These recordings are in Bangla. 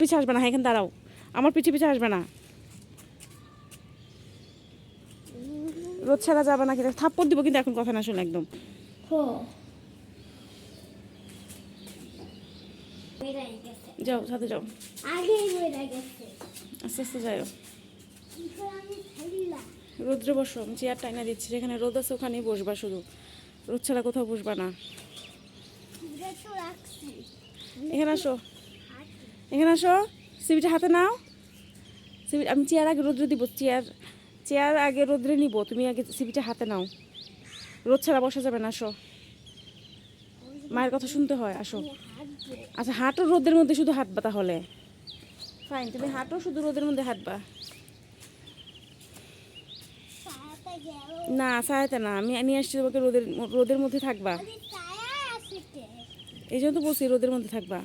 পিছে আসবে না হ্যাঁ এখানে দাঁড়াও। আমার পিছে পিছে আসবে না। রোদ ছাড়া যাবে না কিন্তু থাপ্পড় দিব কিন্তু এখন কথা না শুনে একদম। যাও সাথে যাও। আস্তে আস্তে যাও রোদ্রে বসো আমি চেয়ার টাইনা দিচ্ছি যেখানে রোদ আছে ওখানেই বসবা শুধু। রোদ ছাড়া কোথাও বসবা না। এখানে আসো। এখানে আসো। সিবিটা হাতে নাও। সিবি আমি চেয়ার আগে রোদ্রে দিব চেয়ার চেয়ার আগে রোদ্রে নিব তুমি আগে সিবিটা হাতে নাও। রোদ ছাড়া বসা যাবে না আসো। মায়ের কথা শুনতে হয় আসো। আচ্ছা হাঁটো রোদের মধ্যে শুধু হাঁটবা তাহলে। ফাইন তুমি হাঁটো শুধু রোদের মধ্যে হাঁটবা। না সায়াতে না আমি নিয়ে আসছি তোমাকে রোদের রোদের মধ্যে থাকবা। এই জন্য তো বলছি রোদের মধ্যে থাকবা।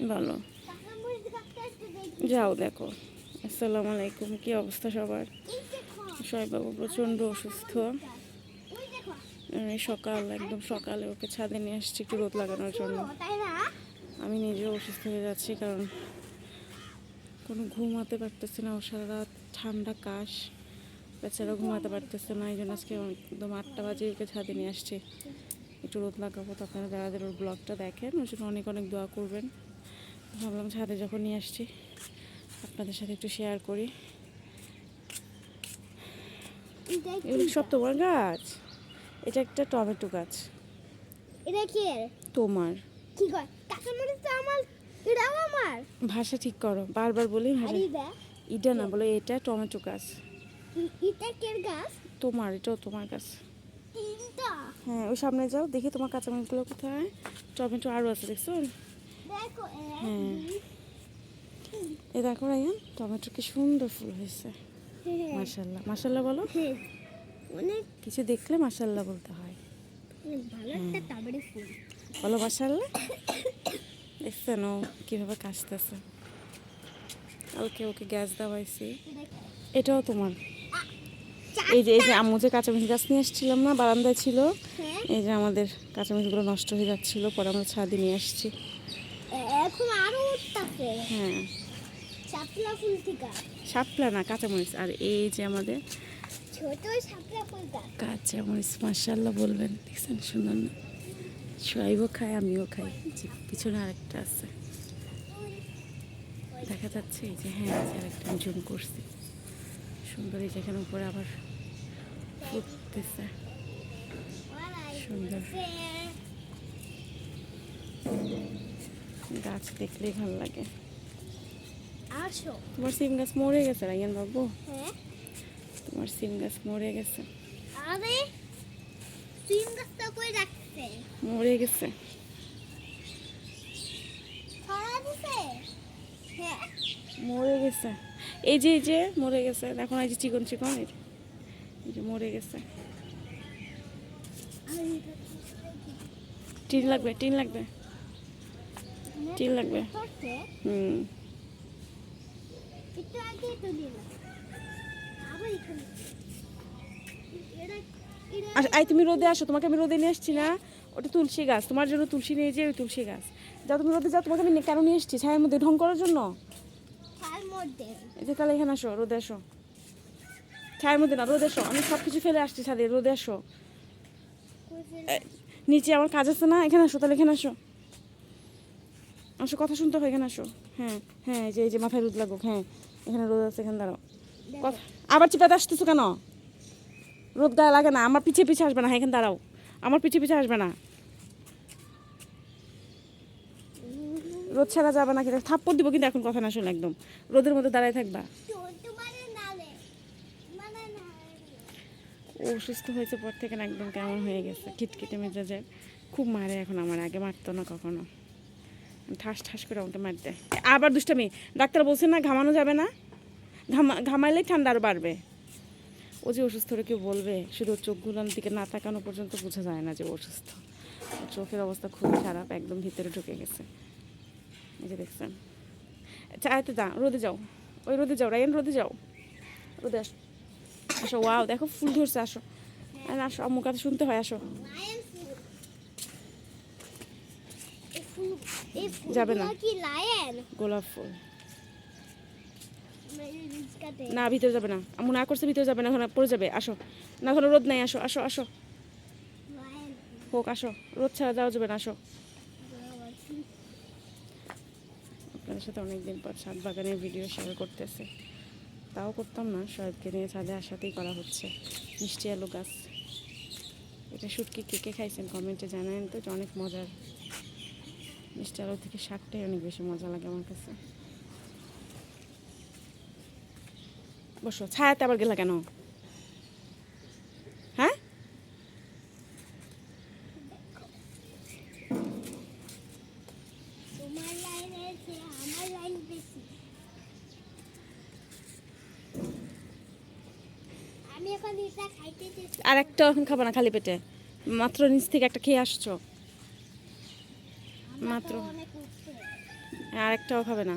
দেখি যাও দেখো। আসসালামু আলাইকুম, কি অবস্থা সবার? এই দেখো বাবু প্রচণ্ড অসুস্থ। সকাল, একদম সকালে ওকে ছাদে নিয়ে আসছি একটু রোদ লাগানোর জন্য। আমি নিজেও অসুস্থ হয়ে যাচ্ছি কারণ কোনো ঘুমাতে পারতেছে না, ও সারা রাত ঠান্ডা কাশ। বেচারা ঘুমাতে পারতেছে না, এই জন্য আজকে একদম আটটা বাজে ওকে ছাদে নিয়ে আসছি। একটু রোদ লাগাবো, তো আপনারা যারা যারা ওর ব্লগটা দেখেন, ওর জন্য অনেক অনেক দোয়া করবেন। ভাবলাম ছাদে যখন নিয়ে আসছি আপনাদের সাথে একটু শেয়ার করি। এগুলো সব তোমার গাছ? এটা একটা টমেটো গাছ। এটা কি? তোমার। কি কয়? কাঁচা মরিচ তো আমার এটাও আমার। ভাষা ঠিক করো বারবার বলি হবে। এটা না বলো এটা টমেটো গাছ। এটা কের গাছ? তোমার এটাও তোমার গাছ। হ্যাঁ ওই সামনে যাও দেখি তোমার কাঁচামরিচগুলো কোথায়। টমেটো আরও আছে দেখছ? হ্যাঁ। এই দেখো রাইয়ান টমেটো কি সুন্দর ফুল হয়েছে। হ্যাঁ, মাশাল্লাহ মাশাল্লাহ বলো। হ্যাঁ। অনেক কিছু দেখলে মাশাল্লাহ বলতে হয়। ফুল। বলো মাশাল্লাহ দেখছেন ও কীভাবে কাশতেছে। ওকে ওকে গ্যাস দেওয়াইছি। এটাও তোমার। এই যে এই যে আম্মু যে কাঁচামরিচ গাছ নিয়ে এসেছিলাম না বারান্দায় ছিল। হ্যাঁ। এই যে আমাদের কাঁচামরিচগুলো নষ্ট হয়ে যাচ্ছিল পরে আমরা ছাদে নিয়ে আসছি। হ্যাঁ। শাপলা ফুল থেকে। শাপলা না কাঁচামরিচ। আর এই যে আমাদের ছোট শাপলা ফুল কাঁচামরিচ মার্শাল্লাহ বলবেন। দেখছেন সুন্দর না? সোয়াইবও খায় আমিও খাই। পিছনে আরেকটা আছে। দেখা যাচ্ছে এই যে হ্যাঁ আরেকটা জুম করছি। সুন্দর এই যে এখানে উপরে আবার ফুটতেছে। সুন্দর। গাছ দেখলেই ভালো লাগে। তোমার সিম গাছ মরে গেছে রাইয়ান বাবু? হ্যাঁ। তোমার সিম গাছ মরে গেছে। আরে সিম গাছটা কই রাখছে? মরে গেছে। হ্যাঁ। মরে গেছে। এই যে এই যে মরে গেছে। দেখো এই যে চিকন চিকন এই যে- এই যে মরে গেছে। টিন লাগবে টিন লাগবে। টিন লাগবে। হুম। আস- আই তুমি রোদে আসো তোমাকে আমি রোদে নিয়ে আসছি না। ওটা তুলসী গাছ তোমার জন্য তুলসী নিয়ে যে ওই তুলসী গাছ। যাও তুমি রোদে যাও তোমাকে আমি কেন নিয়ে এসছি? ছায়ের মধ্যে ঢং করার জন্য? এই যে তাহলে এখানে আসো রোদে আসো। ছায়ের মধ্যে না রোদে আসো। আমি সব কিছু ফেলে আসছি ছাদে রোদে আসো। নিচে আমার কাজ আছে না এখানে আসো তাহলে এখানে আসো। আসো কথা শুনতে হয় এখানে আসো। হ্যাঁ হ্যাঁ এই যে এই যে মাথায় রোদ লাগুক হ্যাঁ এখানে রোদ আছে এখানে দাঁড়াও। কথা আবার চিপাতে আসতেছো কেন? রোদ গায়ে লাগে না আমার পিছে পিছে আসবে না হ্যাঁ এখানে দাঁড়াও। আমার পিছে পিছে আসবে না। রোদ ছাড়া যাবে না কিন্তু থাপ্পড় দিব কিন্তু এখন কথা না শুনে একদম। রোদের মধ্যে দাঁড়ায় থাকবা। ও অসুস্থ হয়েছে পর থেকে না একদম কেমন হয়ে গেছে খিটখিটে মেজাজের খুব মারে এখন আমার আগে মারতো না কখনো। ঠাস ঠাস করে আমাকে মারতে আবার দুষ্টামি। ডাক্তার বলছে না, ঘামানো যাবে না। ঘামা ঘামাইলেই ঠান্ডা আরও বাড়বে। ও যে অসুস্থ কেউ বলবে, শুধু চোখগুলোর দিকে না তাকানো পর্যন্ত বোঝা যায় না যে অসুস্থ। চোখের অবস্থা খুবই খারাপ, একদম ভিতরে ঢুকে গেছে। এই যে দেখছেন। চাইতে যা, রোদে যাও। ওই রোদে যাও, রায়ন রোদে যাও। রোদে আসো। আসো, ওয়াও, দেখো ফুল ধরছে, আসো। আসো, আম্মুর কথা শুনতে হয়, আসো লায়ন ফুল এই ফুল এই ফুল যাবে না। গোলাপ ফুল। না ভিতরে যাবে না। আম্মু না করছে ভিতরে যাবে না। ওখানে পড়ে যাবে। আসো। না ওখানে রোদ নাই। আসো আসো আসো। হোক আসো। রোদ ছাড়া যাওয়া যাবে না। আসো। আপনাদের সাথে অনেকদিন পর ছাদ বাগানের ভিডিও শেয়ার করতেছে। তাও করতাম না। সবাইকে নিয়ে ছাদে আসাতেই করা হচ্ছে। মিষ্টি আলু গাছ। এটা শুটকি কে কে খাইছেন? কমেন্টে জানান তো অনেক মজার। মিষ্টি আলু থেকে শাকটাই অনেক বেশি মজা লাগে আমার কাছে। বসো ছায়াতে আবার গেলা কেন? হ্যাঁ? আর একটা এখন খাব না খালি পেটে। মাত্র নিচ থেকে একটা খেয়ে আসছো? মাত্র। আর একটাও খাবে না।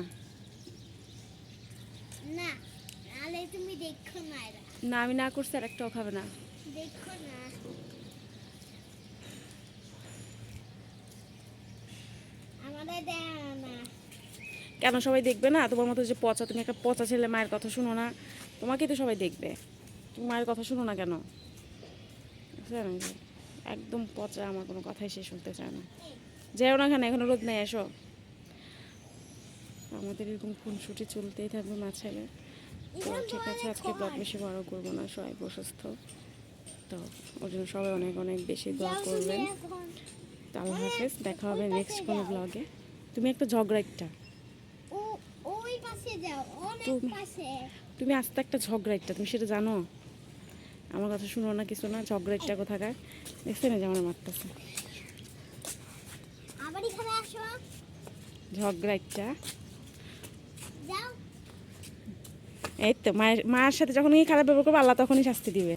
না আমি না করছি আর একটাও খাবে না। দেখো না। কেন সবাই দেখবে না? তোমার মতো যে পচা তুমি একটা পচা ছেলে মায়ের কথা শুনো না। তোমাকেই তো সবাই দেখবে। তুমি মায়ের কথা শুনো না কেন? একদম পচা আমার কোনো কথাই সে শুনতে চায় না। যেও না কেন? এখনও রোদ নেই এসো আমাদের এরকম খুনসুটি চলতেই থাকবে মাঝখানে। তো ঠিক আছে আজকে ব্লগ বেশি বড় করব না সবাই অসুস্থ তো ওর জন্য সবাই অনেক অনেক বেশি দোয়া করবেন। এখন। তো আল্লাহ হাফেজ দেখা হবে নেক্সট কোনো ব্লগে তুমি একটা ঝগড়া একটা। ও ওই পাশে যাও অনেক তুমি- আস্তে একটা ঝগড়া একটা তুমি সেটা জানো? আমার কথা শুনো না কিছু না ঝগড়া একটা কোথাকার। দেখছে না যে আমার মারতেছে। এখানে ঝগড়া একটা। এই তো মায়ের মায়ের সাথে যখনই খারাপ ব্যবহার করব আল্লাহ তখনই শাস্তি দিবে।